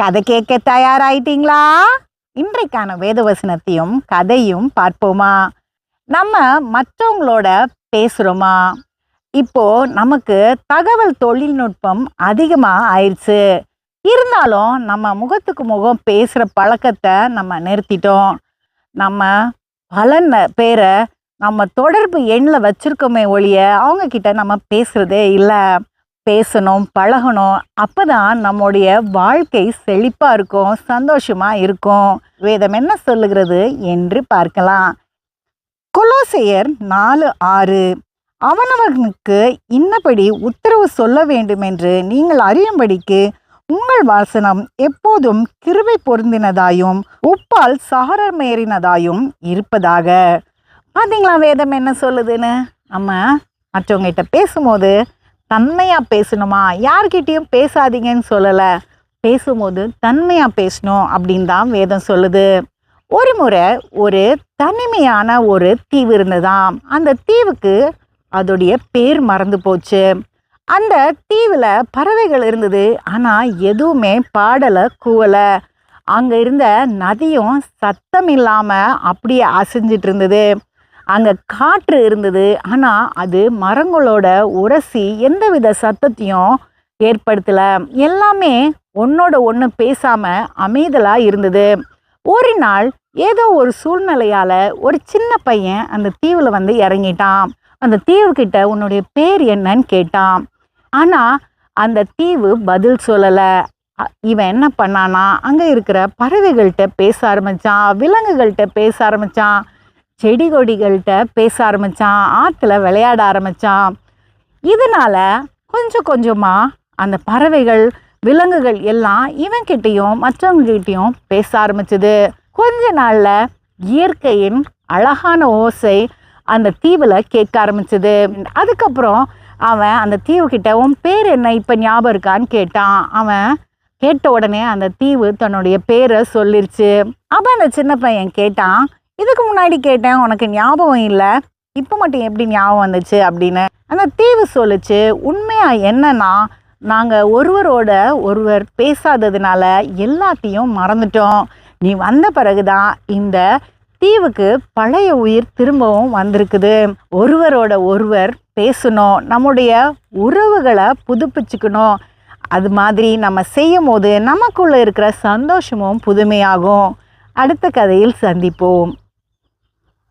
கதை கேட்க தயாராயிட்டீங்களா? இன்றைக்கான வேதவசனத்தையும் கதையும் பார்ப்போமா? நம்ம மற்றவங்களோட பேசுகிறோமா இப்போ நமக்கு தகவல் தொழில்நுட்பம் அதிகமாக ஆயிடுச்சு இருந்தாலும் நம்ம முகத்துக்கு முகம் பேசுகிற பழக்கத்தை நம்ம நிறுத்திட்டோம். நம்ம பல பேரை நம்ம தொடர்பு எண்ணில் வச்சுருக்கோமே ஒழிய அவங்கக்கிட்ட நம்ம பேசுகிறதே இல்லை. பேசணும் பழகணும் அப்பதான் நம்முடைய வாழ்க்கை செழிப்பாக இருக்கும் சந்தோஷமாக இருக்கும். வேதம் என்ன சொல்லுகிறது என்று பார்க்கலாம். கொலோசையர் நாலு ஆறு அவனவனுக்கு இன்னபடி உத்தரவு சொல்ல வேண்டும் என்று நீங்கள் அறியும்படிக்கு உங்கள் வாசனம் எப்போதும் கிருவை பொருந்தினதாயும் உப்பால் சாரமேறினதாயும் இருப்பதாக. பார்த்தீங்களா வேதம் என்ன சொல்லுதுன்னு? நம்ம மற்றவங்ககிட்ட பேசும்போது தன்மையாக பேசணுமா? யார்கிட்டயும் பேசாதீங்கன்னு சொல்லலை. பேசும்போது தன்மையாக பேசணும் அப்படின்னு தான் வேதம் சொல்லுது. ஒரு முறை ஒரு தனிமையான ஒரு தீவு இருந்ததாம். அந்த தீவுக்கு அதோடைய பேர் மறந்து போச்சு. அந்த தீவில் பறவைகள் இருந்தது. ஆனால் எதுவுமே பாடலை கூவலை. அங்கே இருந்த நதியும் சத்தம் இல்லாமல் அப்படியே அசைஞ்சிட்டு இருந்தது. அங்கே காற்று இருந்தது. ஆனால் அது மரங்களோட உரசி எந்தவித சத்தத்தையும் ஏற்படுத்தலை. எல்லாமே ஒன்னோட ஒன்று பேசாமல் அமைதலாக இருந்தது. ஒரு நாள் ஏதோ ஒரு சூழ்நிலையால் ஒரு சின்ன பையன் அந்த தீவில் வந்து இறங்கிட்டான். அந்த தீவுக்கிட்ட உன்னுடைய பேர் என்னன்னு கேட்டான். ஆனால் அந்த தீவு பதில் சொல்லலை. இவன் என்ன பண்ணானா அங்கே இருக்கிற பறவைகள்கிட்ட பேச ஆரம்பிச்சான் விலங்குகள்கிட்ட பேச ஆரம்பித்தான் செடி கொடிகள்கிட்ட பேச ஆரம்பித்தான் ஆற்றுல விளையாட ஆரம்பித்தான் இதனால கொஞ்சம் கொஞ்சமாக அந்த பறவைகள் விலங்குகள் எல்லாம் இவன்கிட்டையும் மற்றவங்ககிட்டையும் பேச ஆரம்பிச்சது. கொஞ்ச நாளில் இயற்கையின் அழகான ஓசை அந்த தீவில் கேட்க ஆரம்பிச்சது. அதுக்கப்புறம் அவன் அந்த தீவுக்கிட்ட உன் பேர் என்ன? இப்போ ஞாபகம் இருக்கான்னு கேட்டான். அவன் கேட்ட உடனே அந்த தீவு தன்னுடைய பேரை சொல்லிருச்சு. அப்போ அந்த சின்ன பையன் கேட்டான் இதுக்கு முன்னாடி கேட்டேன் உனக்கு ஞாபகம் இல்லை? இப்போ மட்டும் எப்படி ஞாபகம் வந்துச்சு அப்படின்னு. அந்த தீவு சொல்லுச்சு உண்மையாக என்னன்னா நாங்கள் ஒருவரோட ஒருவர் பேசாததுனால எல்லாத்தையும் மறந்துட்டோம். நீ வந்த பிறகுதான் இந்த தீவுக்கு பழைய உயிர் திரும்பவும் வந்திருக்குது. ஒருவரோட ஒருவர் பேசணும் நம்முடைய உறவுகளை புதுப்பிச்சுக்கணும். அது மாதிரி நம்ம செய்யும் போது நமக்குள்ளே இருக்கிற சந்தோஷமும் புதுமையாகும். அடுத்த கதையில் சந்திப்போம்.